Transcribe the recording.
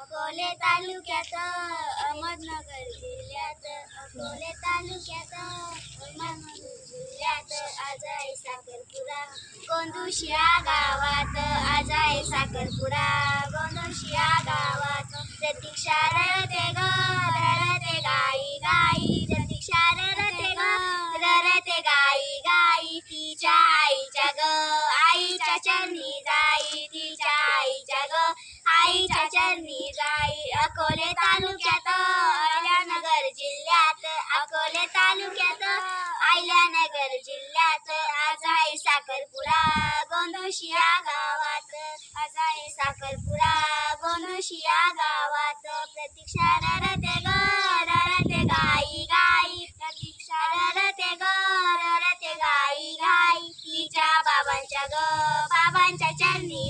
अकोले तालुक्यात अहमदनगर जिल्ह्यात अकोले तालुक्यात अहमदनगर जिल्ह्यात आज आहे साखरपुरा गोंदुशिया गावात आज आहे साखरपुरा गोंदुशिया गावात. प्रतीक्षा रडते ग रडते गाई गाई. प्रतीक्षा रडते ग रडते गाई गाई. तिच्या आईच्या ग आईच्या चरणी जा आईच्या चरणी जाई अकोले तालुक्यात अहिल्यानगर जिल्ह्यात अकोले तालुक्यात अहिल्यानगर जिल्ह्यात आज आहे साखरपुरा गोंदोशिया गावात आज आहे साखरपुरा गोंदोशिया गावात. प्रतीक्षा रडते ग रडते गाई गाई. प्रतीक्षा रडते ग रडते गाई गाई. तिच्या बाबांच्या ग बाबांच्या चरणी